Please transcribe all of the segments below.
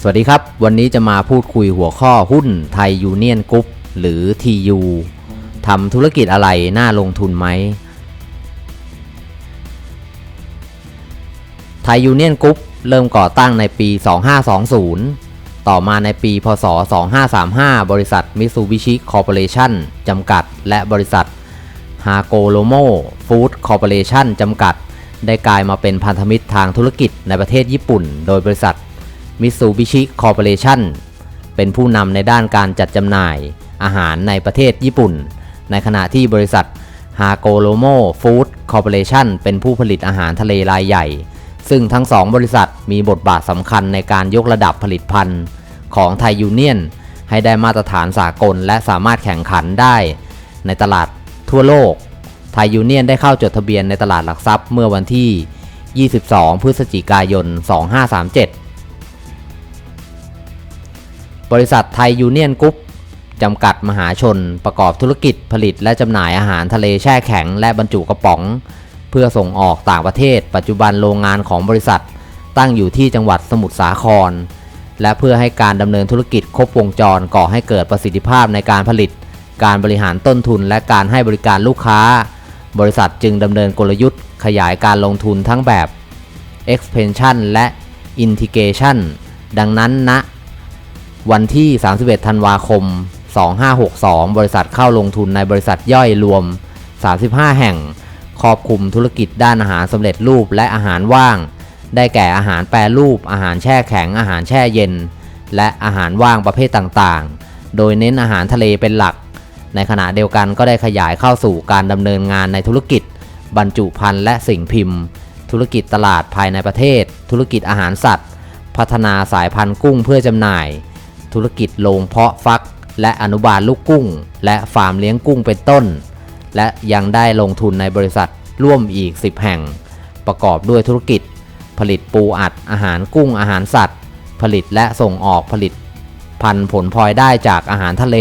สวัสดีครับ วันนี้จะมาพูดคุยหัวข้อหุ้นไทยยูเนียนกรุ๊ปหรือ TU ทำธุรกิจอะไรน่าลงทุนไหม ไทยยูเนียนกรุ๊ปเริ่มก่อตั้งในปี 2520 ต่อมาในปี พศ 2535 บริษัทมิ t ซูบิชิคอร์ปอเรชั่นจำกัด และบริษัทฮาโกโลโมฟู้ดคอร์ปอเรชั่นจำกัด ได้กลายมาเป็นพันธมิตรทางธุรกิจในประเทศญี่ปุ่น โดยบริษัทมิ t ซูบิชิคอร์ปอเรชั่นเป็นผู้นำในด้านการจัดจำหน่ายอาหารในประเทศญี่ปุ่น ในขณะที่บริษัทฮาโกโลโมฟู้ดคอร์ปอเรชั่นเป็นผู้ผลิตอาหารทะเลรายใหญ่ ซึ่งทั้งสองบริษัทมีบทบาทสำคัญในการยกระดับผลิตภัณฑ์ของไทยยูเนียน ให้ได้มาตรฐานสากลและสามารถแข่งขันได้ ในตลาดทั่วโลก ไทยยูเนียนได้เข้าจดทะเบียนในตลาดหลักทรัพย์เมื่อวันที่ 22 พฤศจิกายน 2537 บริษัทไทยยูเนียนกรุ๊ปจำกัดมหาชนประกอบธุรกิจผลิตและจำหน่ายอาหารทะเลแช่แข็งและบรรจุกระป๋อง พื่อส่งออกต่างประเทศ ปัจจุบันโรงงานของบริษัท ตั้งอยู่ที่จังหวัดสมุทรสาคร และเพื่อให้การดำเนินธุรกิจครบวงจรก่อให้เกิดประสิทธิภาพในการผลิต การบริหารต้นทุนและการให้บริการลูกค้า บริษัทจึงดำเนินกลยุทธ์ ขยายการลงทุนทั้งแบบ expansion และ integration ดังนั้นณวันที่ 31 ธันวาคม 2562 บริษัทเข้าลงทุนในบริษัทย่อยรวม 35 แห่ง ครอบคลุมธุรกิจด้านอาหารสำเร็จรูปและอาหารว่าง ได้แก่อาหารแปรรูป อาหารแช่แข็ง อาหารแช่เย็น และอาหารว่างประเภทต่างๆ โดยเน้นอาหารทะเลเป็นหลัก ในขณะเดียวกันก็ได้ขยายเข้าสู่การดำเนินงานในธุรกิจ บรรจุภัณฑ์และสิ่งพิมพ์ ธุรกิจตลาดภายในประเทศ ธุรกิจอาหารสัตว์ พัฒนาสายพันธุ์กุ้งเพื่อจำหน่าย ธุรกิจโรงเพาะฟัก และอนุบาลลูกกุ้ง และฟาร์มเลี้ยงกุ้งเป็นต้น และยังได้ลงทุนในบริษัทร่วมอีก 10 แห่ง ประกอบด้วยธุรกิจ ผลิตปูอัดอาหารกุ้งอาหารสัตว์ ผลิตและส่งออกผลิต พันธุ์ผลพลอยได้จากอาหารทะเล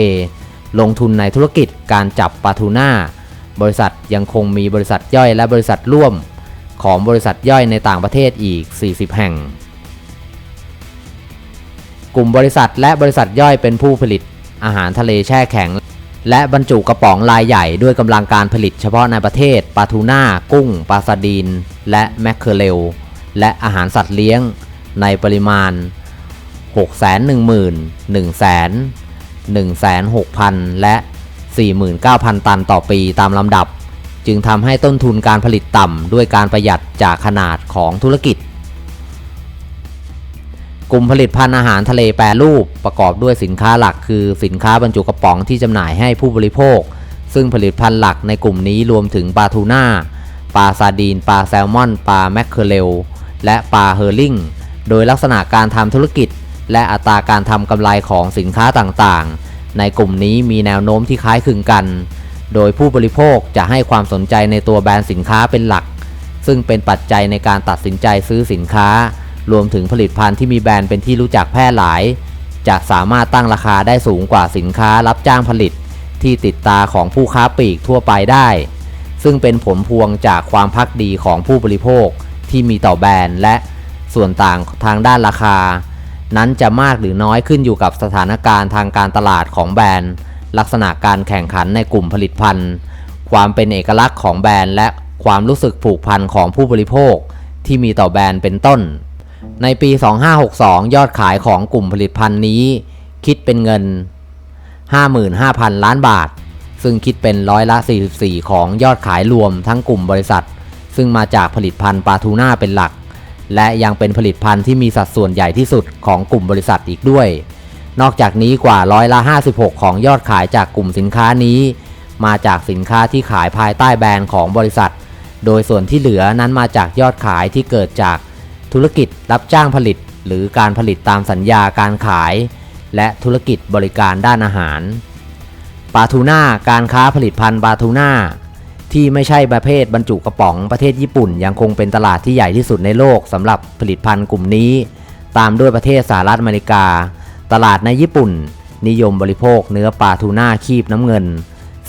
ลงทุนในธุรกิจการจับปลาทูน่าบริษัทยังคงมีบริษัทย่อยและบริษัทร่วม ของบริษัทย่อยในต่างประเทศอีก 40 แห่ง กลุ่มบริษัทและบริษัทย่อยเป็นผู้ผลิตอาหารทะเลแช่แข็ง และบรรจุกระป๋องรายใหญ่ด้วยกำลังการผลิตเฉพาะในประเทศปลาทูน่า กุ้ง ปลาซาดีน และแมคเคอเรล และอาหารสัตว์เลี้ยงในปริมาณ 610,000 100,000 106,000 และ 49,000 ตันต่อปีตามลำดับ จึงทำให้ต้นทุนการผลิตต่ำด้วยการประหยัดจากขนาดของธุรกิจ กลุ่มผลิตภัณฑ์อาหารทะเลแปรรูปประกอบด้วยสินค้าหลักคือสินค้าบรรจุกระป๋องที่จำหน่ายให้ผู้บริโภค ซึ่งผลิตภัณฑ์หลักในกลุ่มนี้รวมถึงปลาทูน่าปลาซาดีนปลาแซลมอนปลาแมคเคอเรลและปลาเฮอร์ลิงโดยลักษณะการทำธุรกิจ และอัตราการทำกำไรของสินค้าต่างๆ ในกลุ่มนี้มีแนวโน้มที่คล้ายคลึงกัน โดยผู้บริโภคจะให้ความสนใจในตัวแบรนด์สินค้าเป็นหลัก ซึ่งเป็นปัจจัยในการตัดสินใจซื้อสินค้า รวมถึงผลิตภัณฑ์ที่มีแบรนด์เป็นที่รู้จักแพร่หลาย จะสามารถตั้งราคาได้สูงกว่าสินค้ารับจ้างผลิต ที่ติดตาของผู้ค้าปลีกทั่วไปได้ ซึ่งเป็นผลพวงจากความพักดีของผู้บริโภคที่มีต่อแบรนด์ และส่วนต่างทางด้านราคา นั้นจะมากหรือน้อยขึ้นอยู่กับสถานการณ์ทางการตลาดของแบรนด์ ลักษณะการแข่งขันในกลุ่มผลิตภัณฑ์ ความเป็นเอกลักษณ์ของแบรนด์ และความรู้สึกผูกพันของผู้บริโภค ที่มีต่อแบรนด์เป็นต้น ในปี 2562 ยอดขายของกลุ่มผลิตภัณฑ์นี้ คิดเป็นเงิน 55,000 ล้านบาท ซึ่งคิดเป็นร้อยละ 44 ของยอดขายรวมทั้งกลุ่มบริษัท ซึ่งมาจากผลิตภัณฑ์ปลาทูน่าเป็นหลัก และยังเป็นผลิตภัณฑ์ที่มีสัดส่วนใหญ่ที่สุดของกลุ่มบริษัทอีกด้วย นอกจากนี้กว่าร้อยละ 56 ของยอดขายจากกลุ่มสินค้านี้ มาจากสินค้าที่ขายภายใต้แบรนด์ของบริษัท โดยส่วนที่เหลือนั้นมาจากยอดขายที่เกิดจาก ธุรกิจรับจ้างผลิต หรือการผลิตตามสัญญาการขาย และธุรกิจบริการด้านอาหาร ปลาทูน่าการค้าผลิตภัณฑ์ปลาทูน่าที่ไม่ใช่ประเภทบรรจุกระป๋องประเทศญี่ปุ่น ยังคงเป็นตลาดที่ใหญ่ที่สุดในโลกสำหรับผลิตภัณฑ์กลุ่มนี้ ตามด้วยประเทศสหรัฐอเมริกา ตลาดในญี่ปุ่น นิยมบริโภคเนื้อปลาทูน่าคีบน้ำเงิน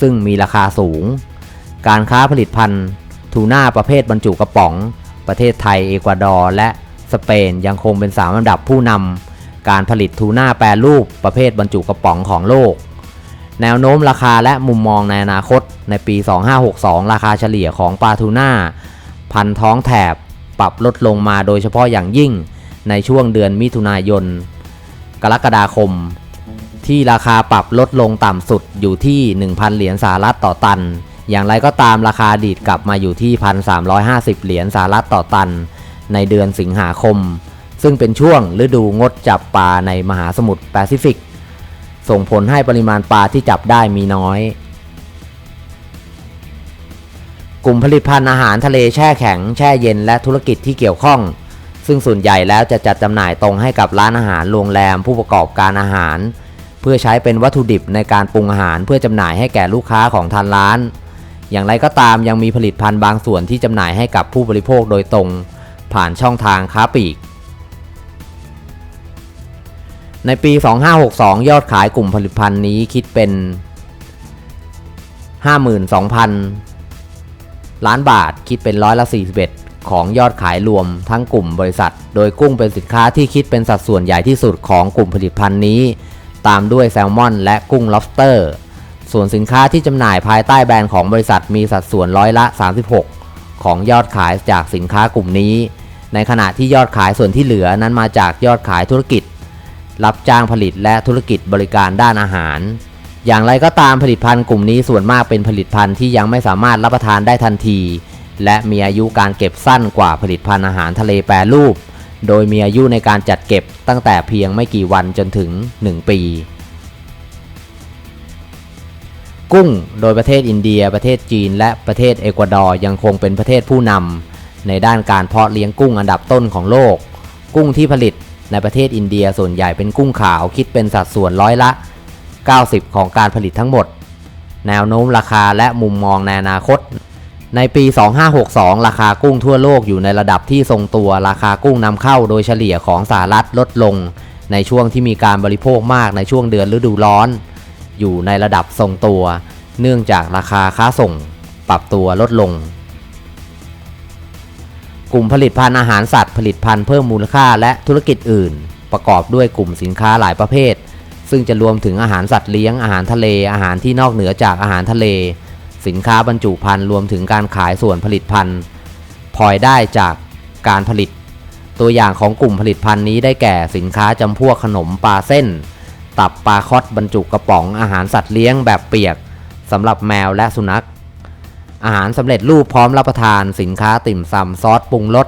ซึ่งมีราคาสูง การค้าผลิตภัณฑ์ทูน่าประเภทบรรจุกระป๋อง ประเทศไทยเอกวาดอร์และสเปนยังคงเป็นสามอันดับผู้นำการผลิตทูน่าแปรรูปประเภทบรรจุกระป๋องของโลก แนวโน้มราคาและมุมมองในอนาคตในปี 2562 ราคาเฉลี่ยของปลาทูน่า พันท้องแถบปรับลดลงมาโดยเฉพาะอย่างยิ่งในช่วงเดือนมิถุนายน กรกฎาคม ที่ราคาปรับลดลงต่ำสุดอยู่ที่ 1,000 เหรียญสหรัฐต่อตัน อย่างไรก็ตามราคาดีดกลับมาอยู่ที่ 1,350 เหรียญสหรัฐต่อตัน ในเดือนสิงหาคม ซึ่งเป็นช่วงฤดูงดจับปลาในมหาสมุทรแปซิฟิก ส่งผลให้ปริมาณปลาที่จับได้มีน้อย กลุ่มผลิตภัณฑ์อาหารทะเลแช่แข็ง แช่เย็นและธุรกิจที่เกี่ยวข้อง ซึ่งส่วนใหญ่แล้วจะจัดจำหน่ายตรงให้กับร้านอาหารโรงแรมผู้ประกอบการอาหาร เพื่อใช้เป็นวัตถุดิบในการปรุงอาหารเพื่อจำหน่ายให้แก่ลูกค้าของทางร้าน อย่างไรก็ตามยังมีผลิตภัณฑ์บางส่วนที่จำหน่ายให้กับผู้บริโภคโดยตรง ผ่านช่องทางค้าปลีก ในปี 2562 ยอดขายกลุ่มผลิตภัณฑ์นี้คิดเป็น 52,000 ล้านบาทคิดเป็นร้อยละ 41 ของยอดขายรวมทั้งกลุ่มบริษัท โดยกุ้งเป็นสินค้าที่คิดเป็นสัดส่วนใหญ่ที่สุดของกลุ่มผลิตภัณฑ์นี้ ตามด้วยแซลมอน และกุ้ง lobster ส่ ส่วนสินค้าที่จำหน่ายภายใต้แบรนด์ของบริษัทมีสัดส่วนร้อยละ 36 ของยอดขายจากสินค้ากลุ่มนี้ ในขณะที่ยอดขายส่วนที่เหลือนั้นมาจากยอดขายธุรกิจ รับจ้างผลิตและธุรกิจบริการด้านอาหาร อย่างไรก็ตามผลิตภัณฑ์กลุ่มนี้ส่วนมากเป็นผลิตภัณฑ์ที่ยังไม่สามารถรับประทานได้ทันที และมีอายุการเก็บสั้นกว่าผลิตภัณฑ์อาหารทะเลแปรรูป โดยมีอายุในการจัดเก็บตั้งแต่เพียงไม่กี่วันจนถึง 1 ปี กุ้งโดยประเทศอินเดีย ประเทศจีน และประเทศเอกวาดอร์ยังคงเป็นประเทศผู้นำในด้านการเพาะเลี้ยงกุ้งอันดับต้นของโลก กุ้งที่ผลิตในประเทศอินเดียส่วนใหญ่เป็นกุ้งขาวคิดเป็นสัดส่วนร้อยละ 90 ของการผลิตทั้งหมด แนวโน้มราคาและมุมมองในอนาคต ในปี 2562 ราคากุ้งทั่วโลกอยู่ในระดับที่ทรงตัวราคากุ้งนำเข้าโดยเฉลี่ยของสหรัฐลดลง ในช่วงที่มีการบริโภคมากในช่วงเดือนฤดูร้อน อยู่ในระดับทรงตัว เนื่องจากราคาค้าส่งปรับตัวลดลง กลุ่มผลิตภัณฑ์อาหารสัตว์ผลิตภัณฑ์เพิ่มมูลค่าและธุรกิจอื่น ประกอบด้วยกลุ่มสินค้าหลายประเภท ซึ่งจะรวมถึงอาหารสัตว์เลี้ยงอาหารทะเลอาหารที่นอกเหนือจากอาหารทะเล สินค้าบรรจุภัณฑ์รวมถึงการขายส่วนผลิตภัณฑ์พลอยได้จากการผลิต ตัวอย่างของกลุ่มผลิตภัณฑ์นี้ได้แก่สินค้าจำพวกขนมปลาเส้น ตับปลาคอดบรรจุกระป๋องอาหารสัตว์เลี้ยงแบบเปียกสำหรับแมวและสุนัข อาหารสำเร็จรูปพร้อมรับประทานสินค้าติ่มซำซอสปรุงรส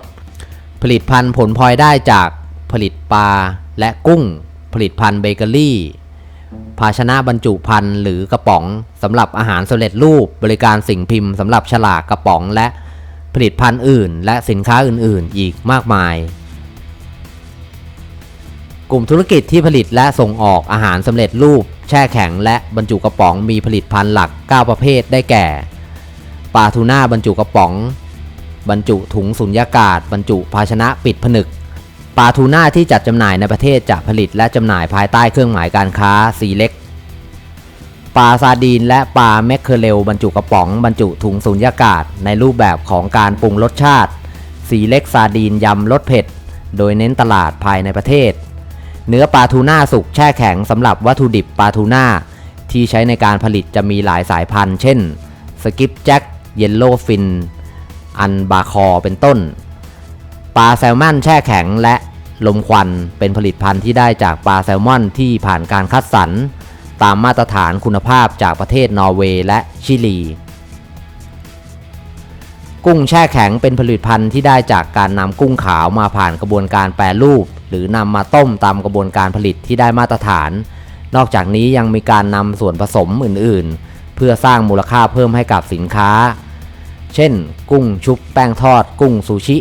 ผลิตภัณฑ์ผลพลอยได้จากผลิตปลาและกุ้ง ผลิตภัณฑ์เบเกอรี่ ภาชนะบรรจุภัณฑ์หรือกระป๋องสำหรับอาหารสำเร็จรูปบริการสิ่งพิมพ์สำหรับฉลากกระป๋องและผลิตภัณฑ์อื่น และสินค้าอื่นๆ อีกมากมาย กลุ่มธุรกิจที่ผลิตและส่งออกอาหารสำเร็จรูป แช่แข็งและบรรจุกระป๋องมีผลิตภัณฑ์หลัก 9 ประเภทได้แก่ปลาทูน่าบรรจุกระป๋อง บรรจุถุงสุญญากาศ บรรจุภาชนะปิดผนึกปลาทูน่าที่จัดจำหน่ายในประเทศจะผลิตและจำหน่ายภายใต้เครื่องหมายการค้าสีเล็กปลาซาดีนและปลาแมคเคอเรลบรรจุกระป๋องบรรจุถุงสุญญากาศ ในรูปแบบของการปรุงรสชาติ สีเล็กซาดีนยำรสเผ็ด โดยเน้นตลาดภายในประเทศ เนื้อปลาทูน่าสุกแช่แข็งสำหรับวัตถุดิบปลาทูน่าที่ใช้ในการผลิตจะมีหลายสายพันธุ์ เช่นสกิปแจ็คเยลโลฟิน อันบาคอเป็นต้น ปลาแซลมอนแช่แข็งและลมควันเป็นผลิตภัณฑ์ที่ได้จากปลาแซลมอนที่ผ่านการคัดสรรตามมาตรฐานคุณภาพจากประเทศนอร์เวย์และชิลี กุ้งแช่แข็งเป็นผลิตภัณฑ์ที่ได้จากการนำกุ้งขาวมาผ่านกระบวนการแปรรูป หรือนำมาต้มตามกระบวนการผลิตที่ได้มาตรฐาน นอกจากนี้ยังมีการนำส่วนผสมอื่นๆ เพื่อสร้างมูลค่าเพิ่มให้กับสินค้า เช่น กุ้งชุบแป้งทอด กุ้งซูชิ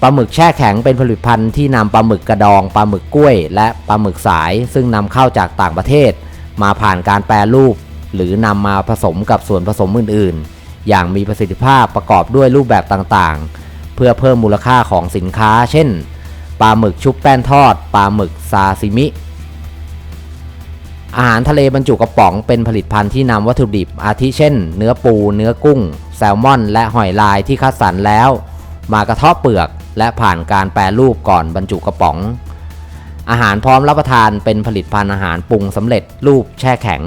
ปลาหมึกแช่แข็งเป็นผลิตภัณฑ์ที่นำปลาหมึกกระดองปลาหมึกกล้วย และปลาหมึกสาย ซึ่งนำเข้าจากต่างประเทศ มาผ่านการแปรรูป หรือนำมาผสมกับส่วนผสมอื่น ๆ อย่างมีประสิทธิภาพประกอบด้วยรูปแบบต่างๆ เพื่อเพิ่มมูลค่าของสินค้า เช่น ปลาหมึกชุบแป้นทอด ปลาหมึกซาซิมิ อาหารทะเลบรรจุกระป๋องเป็นผลิตภัณฑ์ที่นำวัตถุดิบ อาทิเช่น เนื้อปู เนื้อกุ้ง แซลมอน และหอยลายที่คัดสรรแล้ว มากระเทาะเปลือกและผ่านการแปรรูปก่อนบรรจุกระป๋อง อาหารพร้อมรับประทานเป็นผลิตภัณฑ์อาหารปรุงสำเร็จรูปแช่แข็ง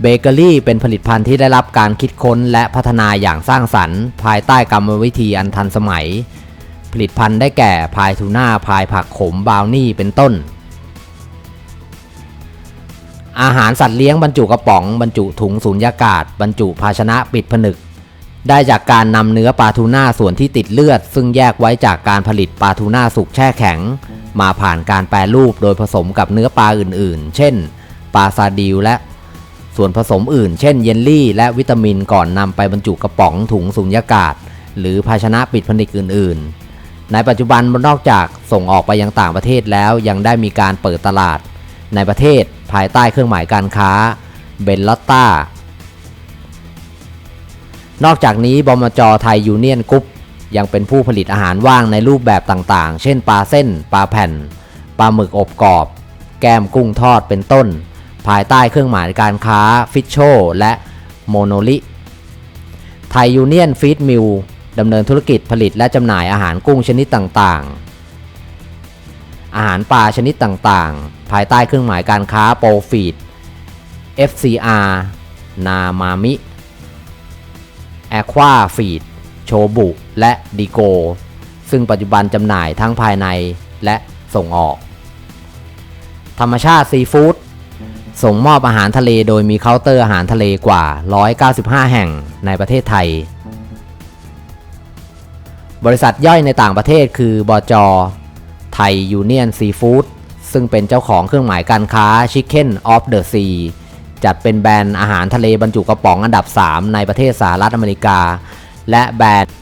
เบเกอรี่เป็นผลิตภัณฑ์ที่ได้รับการคิดค้นและพัฒนาอย่างสร้างสรรค์ ภายใต้กรรมวิธีอันทันสมัย ผลิตภัณฑ์ได้แก่พายทูน่าพายผักขมบราวนี่เป็นต้น อาหารสัตว์เลี้ยงบรรจุกระป๋อง บรรจุถุงสูญญากาศ บรรจุภาชนะปิดผนึก ได้จากการนำเนื้อปลาทูน่าส่วนที่ติดเลือด ซึ่งแยกไว้จากการผลิตปลาทูน่าสุกแช่แข็ง มาผ่านการแปรรูปโดยผสมกับเนื้อปลาอื่นๆ เช่น ปลาซาดิลและ ส่วนผสมอื่น เช่นเยลลี่ และวิตามินก่อนนำไปบรรจุกระป๋องถุงสุญญากาศ หรือภาชนะปิดผนึกอื่น ๆ ในปัจจุบันนอกจากส่งออกไปยังต่างประเทศแล้วยังได้มีการเปิดตลาด ในประเทศภายใต้เครื่องหมายการค้าเบนลอตตานอกจากนี้บมจไทยยูเนียนกรุ๊ปยังเป็นผู้ผลิตอาหารว่างในรูปแบบต่างๆ เช่นปลาเส้น ปลาแผ่น ปลาหมึกอบกรอบ แก้มกุ้งทอดเป็นต้น ภายใต้เครื่องหมายการค้าฟิชโชและโมโนลิไทยยูเนียนฟีดมิลดำเนินธุรกิจผลิตและจำหน่ายอาหารกุ้งชนิดต่างๆ อาหารปลาชนิดต่างๆ ภายใต้เครื่องหมายการค้าโปรฟีด FCR นามามิแอควาฟีดโชบุและดีโก ซึ่งปัจจุบันจำหน่ายทั้งภายในและส่งออก ธรรมชาติซีฟู้ด ส่งมอบอาหารทะเลโดยมีเคาน์เตอร์อาหารทะเลกว่า 195 แห่งในประเทศไทย บริษัทย่อยในต่างประเทศคือบจไทยยูเนียนซีฟู้ดซึ่งเป็นเจ้าของเครื่องหมายการค้า Chicken of the Sea จัดเป็นแบรนด์อาหารทะเลบรรจุกระป๋องอันดับ 3 ในประเทศสหรัฐอเมริกา และแบรนด์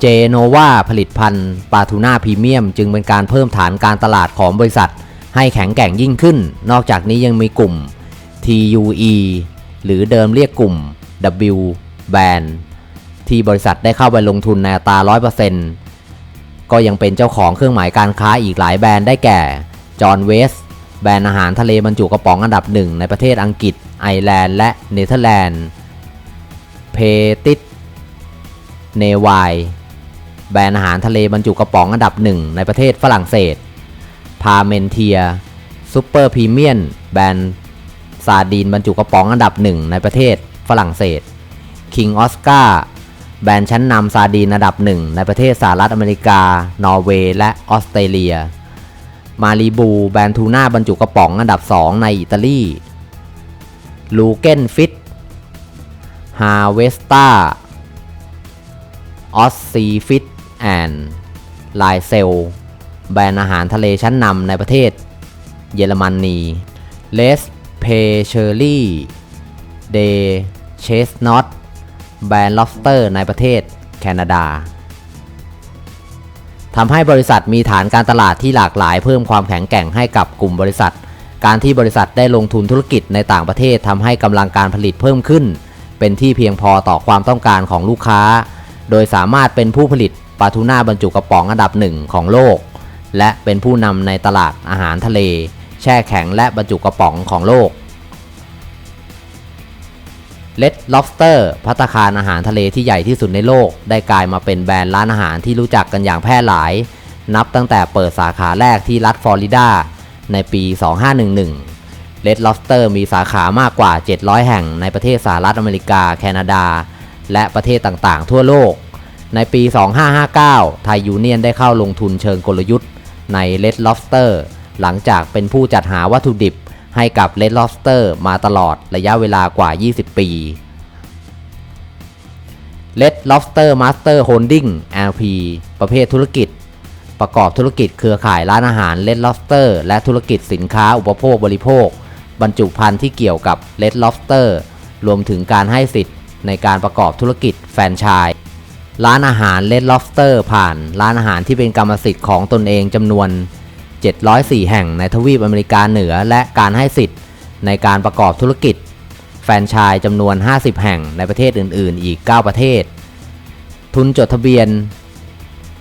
เจโนวาผลิตภัณฑ์ปลาทูน่าพรีเมียม จึงเป็นการเพิ่มฐานการตลาดของบริษัทให้แข็งแกร่งยิ่งขึ้น นอกจากนี้ยังมีกลุ่ม TUE หรือเดิมเรียกกลุ่ม W Band ที่บริษัทได้เข้าไปลงทุนในอัตรา100%ก็ยังเป็นเจ้าของเครื่องหมายการค้าอีกหลายแบรนด์ได้แก่จอห์นเวสแบรนด์อาหารทะเลบรรจุกระป๋องอันดับหนึ่งในประเทศอังกฤษ ไอร์แลนด์ และเนเธอร์แลนด์ เพติสเนวายแบรนด์อาหารทะเลบรรจุกระป๋องอันดับหนึ่งในประเทศฝรั่งเศส พาเมนเทียซูเปอร์พรีเมียมแบรนด์ ซาดีนบรรจุกระป๋องอันดับหนึ่งในประเทศฝรั่งเศส King Oscar แบรนด์ชั้นนำซาดีนอันดับหนึ่งในประเทศสหรัฐอเมริกา นอร์เวย์ และออสเตรเลีย มารีบู แบรนด์ทูน่าบรรจุกระป๋องอันดับ 2 ในอิตาลี ลูเกนฟิตฮาเวสตาออสซีฟิตแอนด์ไลเซล แบรนด์อาหารทะเลชั้นนำในประเทศเยอรมนีเลส เพเชอรี่ เดเชสนอตแบรนด์ lobster ในประเทศแคนาดาทำให้บริษัทมีฐานการตลาดที่หลากหลายเพิ่มความแข็งแกร่งให้กับกลุ่มบริษัท การที่บริษัทได้ลงทุนธุรกิจในต่างประเทศทำให้กำลังการผลิตเพิ่มขึ้น เป็นที่เพียงพอต่อความต้องการของลูกค้า โดยสามารถเป็นผู้ผลิตปลาทูน่าบรรจุกระป๋องอันดับหนึ่งของโลก และเป็นผู้นำในตลาดอาหารทะเล ช่แข็งและบรรจุกระป๋องของโลก Red Lobster พัตตาคารอาหารทะเลที่ใหญ่ที่สุดในโลก ได้กลายมาเป็นแบรนด์ร้านอาหารที่รู้จักกันอย่างแพร่หลาย นับตั้งแต่เปิดสาขาแรกที่รัฐฟลอริดา ในปี 2511 Red Lobster มีสาขามากกว่า 700 แห่งในประเทศสหรัฐอเมริกา แคนาดา และประเทศต่างๆ ทั่วโลก ในปี 2559 ไทยยูเนียนได้เข้าลงทุนเชิงกลยุทธ์ใน Red Lobster หลังจากเป็นผู้จัดหาวัตถุดิบให้กับ Red Lobster มาตลอดระยะเวลากว่า 20 ปี Red Lobster Master Holding LP ประเภทธุรกิจ ประกอบธุรกิจเครือข่ายร้านอาหาร Red Lobster และธุรกิจสินค้าอุปโภคบริโภค บรรจุภัณฑ์ที่เกี่ยวกับ Red Lobster รวมถึงการให้สิทธิ์ในการประกอบธุรกิจแฟรนไชส์ร้านอาหาร Red Lobster ผ่านร้านอาหารที่เป็นกรรมสิทธิ์ของตนเองจำนวน 704 แห่งในทวีปอเมริกาเหนือ และการให้สิทธิ์ในการประกอบธุรกิจ แฟรนไชส์จำนวน 50 แห่งในประเทศอื่น ๆ อีก 9 ประเทศ ทุนจดทะเบียน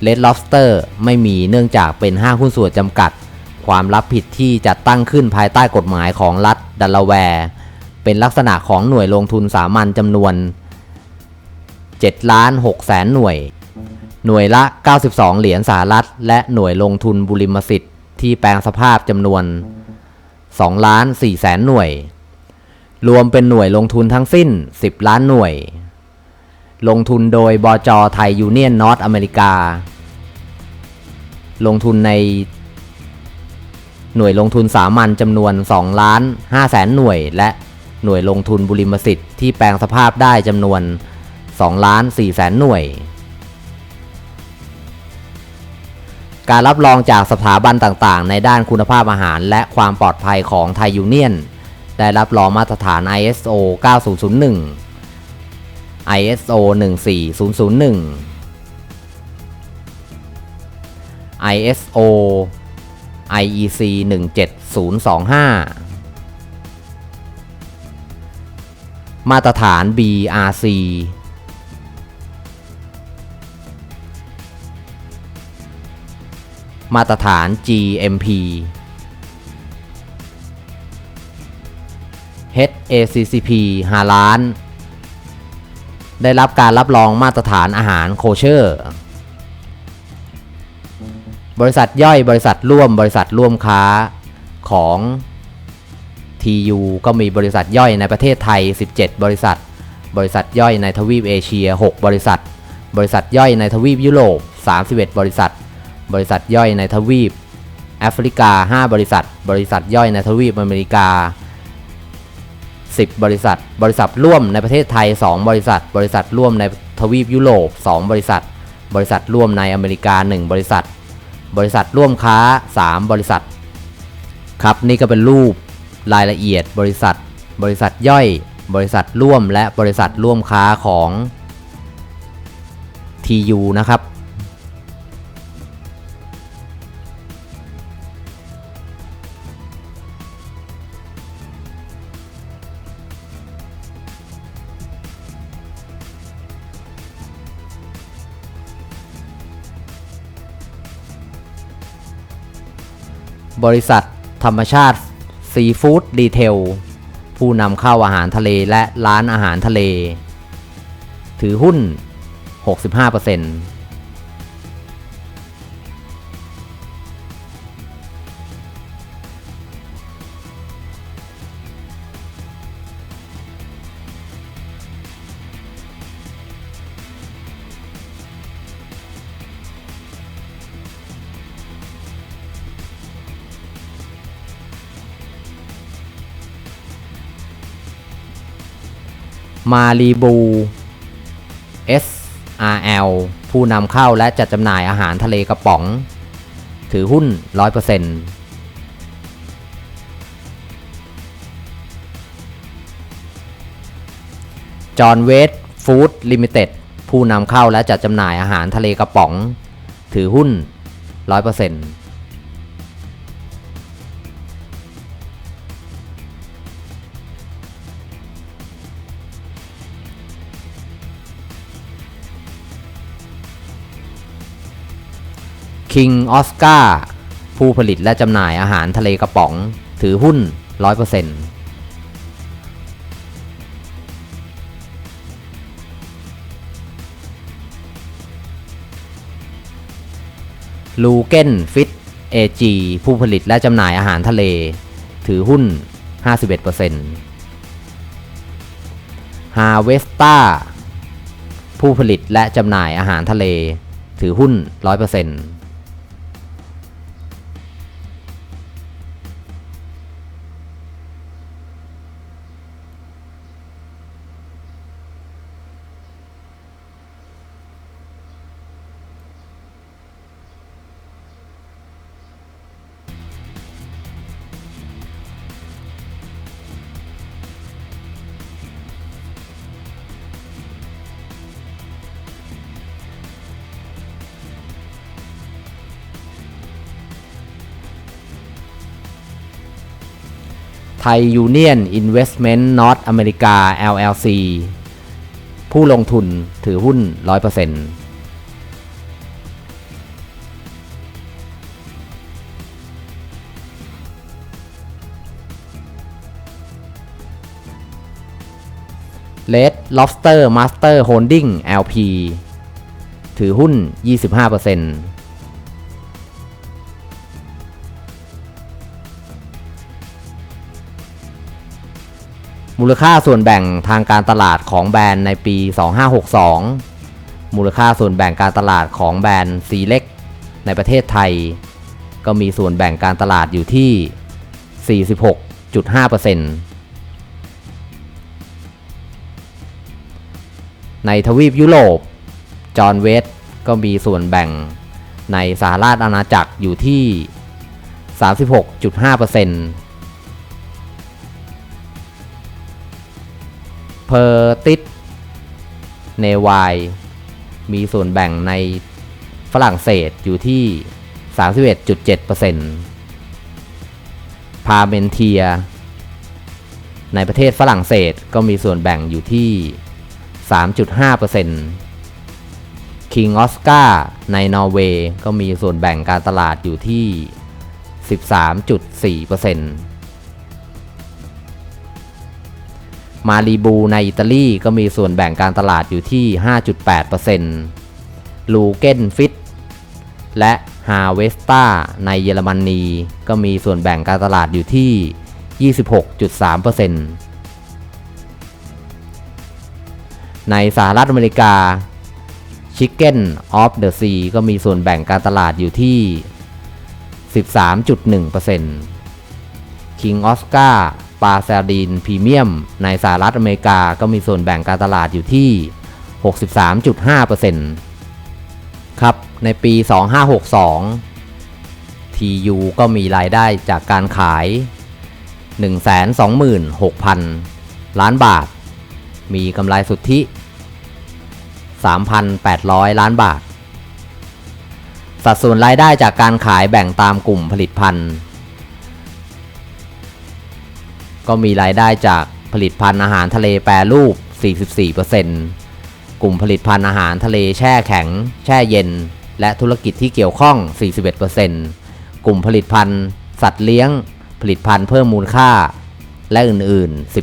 Red Lobster ไม่มีเนื่องจากเป็นห้างหุ้นส่วนจำกัด ความรับผิดที่จัดตั้งขึ้นภายใต้กฎหมายของรัฐดัลลาแวร์เป็นลักษณะของหน่วยลงทุนสามัญจำนวน7ล้าน6แสนหน่วย หน่วยละ 92 เหรียญสหรัฐ และหน่วยลงทุนบุริมสิทธิ์ ที่แปลงสภาพจำนวน2ล้าน4แสนหน่วย รวมเป็นหน่วยลงทุนทั้งสิ้น 10 ล้านหน่วย ลงทุนโดยบจไทยยูเนียนนอตอเมริกา ลงทุนในหน่วยลงทุนสามัญจำนวน2ล้าน5แสนหน่วย และหน่วยลงทุนบุริมสิทธิ์ที่แปลงสภาพได้จำนวน2ล้าน4แสนหน่วย การรับรองจากสถาบันต่างๆ ในด้านคุณภาพอาหารและความปลอดภัยของไทยยูเนียน ได้รับรองมาตรฐาน ISO 9001 ISO 14001 ISO IEC 17025 มาตรฐาน BRC มาตรฐาน GMP HACCP 5ล้าน ได้รับการรับรองมาตรฐานอาหารโคเชอร์ บริษัทย่อยบริษัทร่วมบริษัทร่วมค้าของ TU ก็มีบริษัทย่อยในประเทศไทย 17 บริษัท บริษัทย่อยในทวีปเอเชีย 6 บริษัท บริษัทย่อยในทวีปยุโรป 31 บริษัท บริษัทย่อยในทวีปแอฟริกา 5 บริษัท บริษัทย่อยในทวีปอเมริกา 10 บริษัท บริษัทร่วมในประเทศไทย 2 บริษัท บริษัทร่วมในทวีปยุโรป 2 บริษัท บริษัทร่วมในอเมริกา 1 บริษัท บริษัทร่วมค้า 3 บริษัท ครับนี่ก็เป็นรูปรายละเอียด บริษัท บริษัทย่อย บริษัทร่วมและบริษัทร่วมค้าของ TU นะครับ บริษัทธรรมชาติซีฟู้ดดีเทลผู้นำเข้าอาหารทะเลและร้านอาหารทะเล ถือหุ้น 65% มารีบู SRL ผู้นำเข้าและจัดจำหน่ายอาหารทะเลกระป๋อง ถือหุ้น 100%จอห์นเวสฟู้ดลิมิเต็ดผู้นำเข้าและจัดจำหน่ายอาหารทะเลกระป๋อง ถือหุ้น 100% King Oscar ผู้ผลิตและจำหน่ายอาหารทะเลกระป๋อง ถือหุ้น 100%ลูเกนฟิตเอจีผู้ผลิตและจำหน่ายอาหารทะเล ถือหุ้น 51% Harvesta ผู้ผลิตและจำหน่ายอาหารทะเล ถือหุ้น 100% ไทยยูเนียนอินเวสเมนต์นอตอเมริกา LLC ผู้ลงทุนถือหุ้น 100%เลดล็อบสเตอร์มาสเตอร์โฮลดิ้ง LP ถือหุ้น 25% มูลค่าส่วนแบ่งทางการตลาดของแบรนด์ในปี 2562 มูลค่าส่วนแบ่งการตลาดของแบรนด์ซีเล็กในประเทศไทย ก็มีส่วนแบ่งการตลาดอยู่ที่ 46.5%ในทวีปยุโรป จอห์นเวสก็มีส่วนแบ่งในสหราชอาณาจักรอยู่ที่ 36.5% เพอร์ติสเนวายมีส่วนแบ่งในฝรั่งเศสอยู่ที่ 31.7%พาเมนเทีย ในประเทศฝรั่งเศสก็มีส่วนแบ่งอยู่ที่ 3.5% King Oscar ในนอร์เวย์ก็มีส่วนแบ่งการตลาดอยู่ที่ 13.4% มารีบูในอิตาลีก็มีส่วนแบ่งการตลาดอยู่ที่ 5.8%ลูเกนฟิตและฮาเวสตาในเยอรมนีก็มีส่วนแบ่งการตลาดอยู่ที่ 26.3%ในสหรัฐอเมริกา Chicken of the Sea ก็มีส่วนแบ่งการตลาดอยู่ที่ 13.1% King Oscar ปลาซาดีนพรีเมียม ในสหรัฐอเมริกาก็มีส่วนแบ่งการตลาดอยู่ที่ 63.5%ครับ ในปี 2562 TU ก็มีรายได้จากการขาย 126,000 ล้านบาท มีกำไรสุทธิ 3,800 ล้านบาท สัดส่วนรายได้จากการขายแบ่งตามกลุ่มผลิตภัณฑ์ ก็มีรายได้จากผลิตภัณฑ์อาหารทะเลแปรรูป 44%กลุ่มผลิตภัณฑ์อาหารทะเลแช่แข็ง แช่เย็น และธุรกิจที่เกี่ยวข้อง 41%กลุ่มผลิตภัณฑ์สัตว์เลี้ยง ผลิตภัณฑ์เพิ่มมูลค่า และอื่นๆ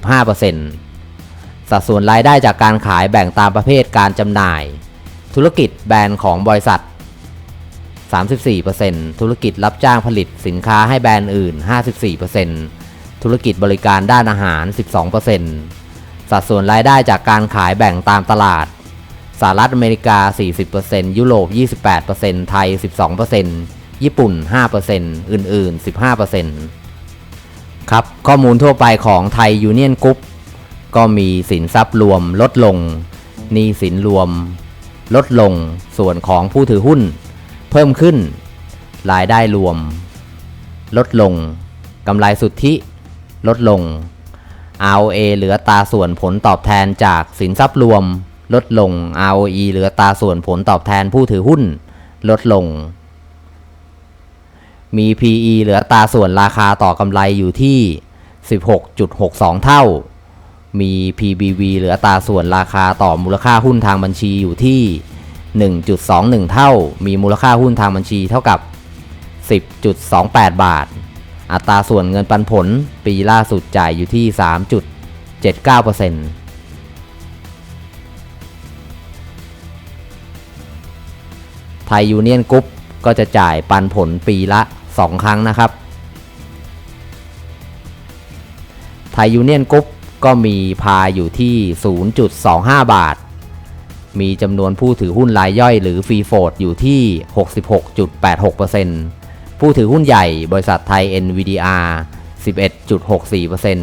15%สัดส่วนรายได้จากการขายแบ่งตามประเภทการจำหน่าย ธุรกิจแบรนด์ของบริษัท 34%ธุรกิจรับจ้างผลิตสินค้าให้แบรนด์อื่น 54% ธุรกิจบริการด้านอาหาร 12%สัดส่วนรายได้จากการขายแบ่งตามตลาด สหรัฐอเมริกา 40%ยุโรป 28%ไทย 12%ญี่ปุ่น 5%อื่น ๆ 15%ครับ ข้อมูลทั่วไปของไทยยูเนียนกรุ๊ปก็มีสินทรัพย์รวมลดลงหนี้สินรวม ลดลงส่วนของผู้ถือหุ้น เพิ่มขึ้น รายได้รวม ลดลงกำไรสุทธิ ลดลง ROA เหลือตาส่วนผลตอบแทนจากสินทรัพย์รวม ลดลง ROE เหลือตาส่วนผลตอบแทนผู้ถือหุ้น ลดลง มี PE เหลือตาส่วนราคาต่อกำไรอยู่ที่ 16.62 เท่า มี PBV เหลือตาส่วนราคาต่อมูลค่าหุ้นทางบัญชีอยู่ที่ 1.21 เท่า มีมูลค่าหุ้นทางบัญชีเท่ากับ 10.28 บาท อัตราส่วนเงินปันผลปีล่าสุดจ่ายอยู่ที่ 3.79%ไทยยูเนียนกรุ๊ปก็จะจ่ายปันผลปีละ 2 ครั้งนะครับ ไทยยูเนียนกรุ๊ปก็มีพายอยู่ที่ 0.25 บาท มีจำนวนผู้ถือหุ้นรายย่อยหรือฟรีโฟดอยู่ที่ 66.86% ผู้ถือหุ้นใหญ่บริษัทไทย NVDR 11.64%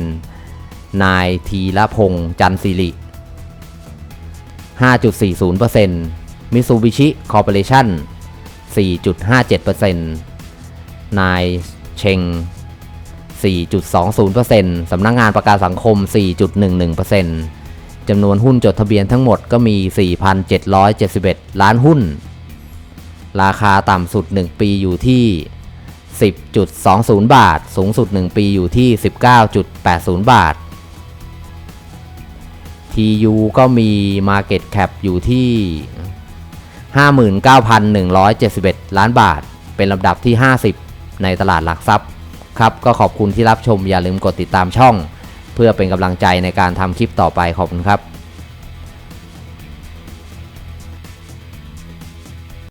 นายทีละพงษ์จันสิริ 5.40%มิซูบิชิคอร์ปอเรชั่น 4.57%นายเชง 4.20%สำนักงงานประกันสังคม 4.11%จำนวนหุ้นจดทะเบียนทั้งหมดก็มี 4,771 ล้านหุ้น ราคาต่ำสุด 1 ปีอยู่ที่ 10.20 บาท สูงสุด 1 ปีอยู่ที่ 19.80 บาท TU ก็มี Market Cap อยู่ที่ 59,171 ล้านบาท เป็นลำดับที่ 50 ในตลาดหลักทรัพย์ ครับ ก็ขอบคุณที่รับชมอย่าลืมกดติดตามช่อง เพื่อเป็นกำลังใจในการทำคลิปต่อไปขอบคุณครับ